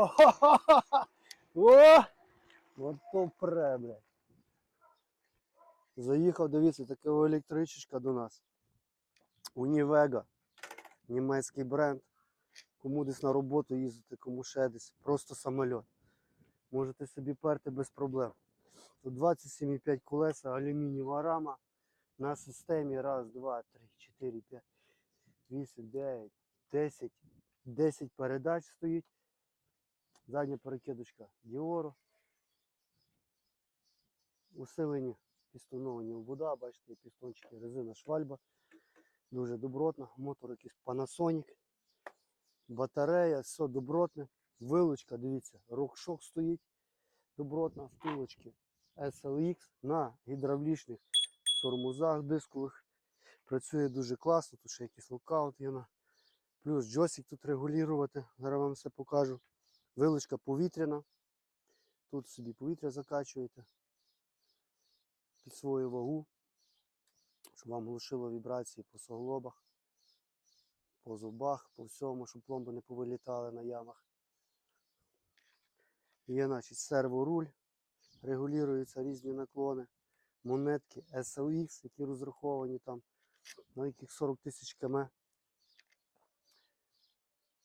О! О! От то блядь. Заїхав, дивіться, така електричечка до нас. Унівега. Німецький бренд. Кому десь на роботу їздити, кому ще десь. Просто самольот. Можете собі перти без проблем. Тут 27,5 колеса, алюмінієва рама. На системі раз, два, три, чотири, п'ять, вісім, дев'ять, десять. 10 передач стоїть. Задня перекидочка Діору. Усилені пістоновані вода, бачите, пістончики, резина швальба. Дуже добротна. Мотор якийсь Panasonic. Батарея, все добротне. Вилучка, дивіться, рокшок стоїть. Добротна, втулочки SLX на гідравлічних тормозах дискових. Працює дуже класно, тут ще якийсь локаут є на. Плюс джойстик тут регулювати. Зараз вам все покажу. Вилучка повітряна. Тут собі повітря закачуєте під свою вагу, щоб вам глушило вібрації по суглобах, по зубах, по всьому, щоб пломби не повилітали на ямах. Є, значить, серворуль, регулюються різні наклони, монетки SLX, які розраховані там, на яких 40 тисяч км.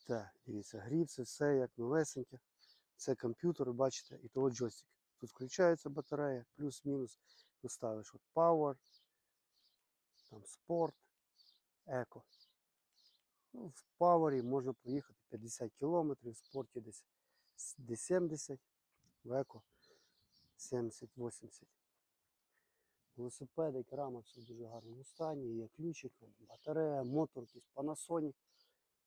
Так, дивіться, гріб, це все як новесеньке. Це комп'ютер, бачите, і того джойстик. Тут включається батарея, плюс-мінус. Тут ставиш от Power, там спорт, еко. Ну, в павері можна проїхати 50 км, в спорті десь, десь 70, в еко 70-80. Велосипедик, рама, все в дуже гарному стані, є ключик, батарея, мотор, якийсь Panasonic.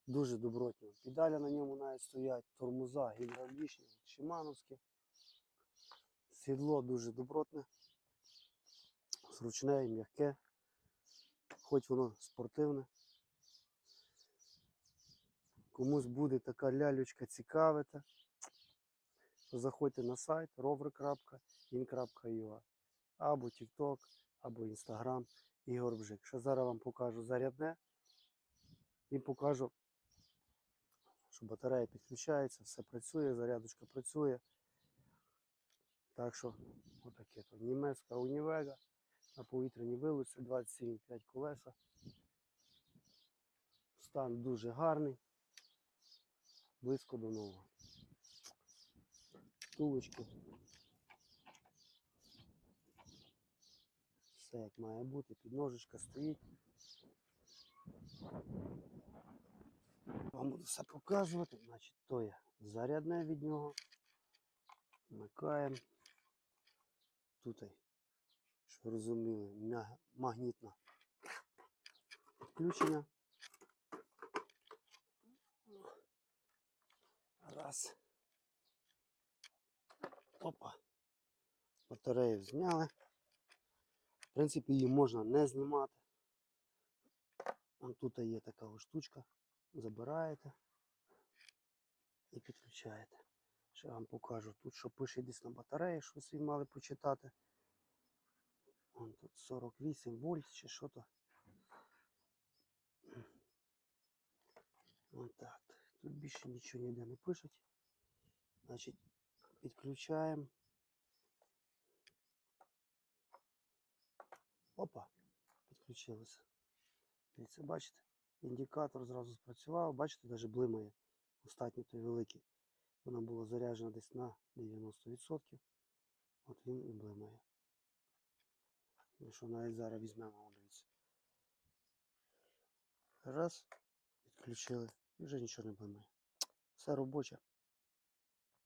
Дуже добротні. Педалі на ньому навіть стоять, тормоза гідравлічні, шимановські. Сідло дуже добротне, зручне і м'яке, хоч воно спортивне. Комусь буде така лялючка цікавити, то заходьте на сайт rover.in.ua або TikTok, або Instagram Ігор Бжик. Ще зараз вам покажу зарядне і покажу що батарея підключається, все працює, зарядочка працює. Так що, отаке то. Німецька унівега на повітряній вилиці 27,5 колеса. Стан дуже гарний, близько до нового. Тулочки. Все як має бути, підножечка стоїть. Вам буду все показувати. Значить, то є зарядне від нього. Вмикаємо. Тут, щоб ви розуміли, магнітне підключення. Раз. Опа. Батарею зняли. В принципі, її можна не знімати. Тут є така ось штучка забираєте і підключаєте. Ще вам покажу. Тут що пише десь на батареї, що ви мали почитати. Вон тут 48 вольт чи що то. Вон так. Тут більше нічого ніде не пишуть. Значить, підключаємо. Опа, підключилося. Дивіться, бачите? Індикатор зразу спрацював, бачите, навіть блимає. Остатній той великий. Вона була заряджена десь на 90%. От він і блимає. Якщо навіть зараз візьмемо, дивіться. Раз, відключили і вже нічого не блимає. Все робоче.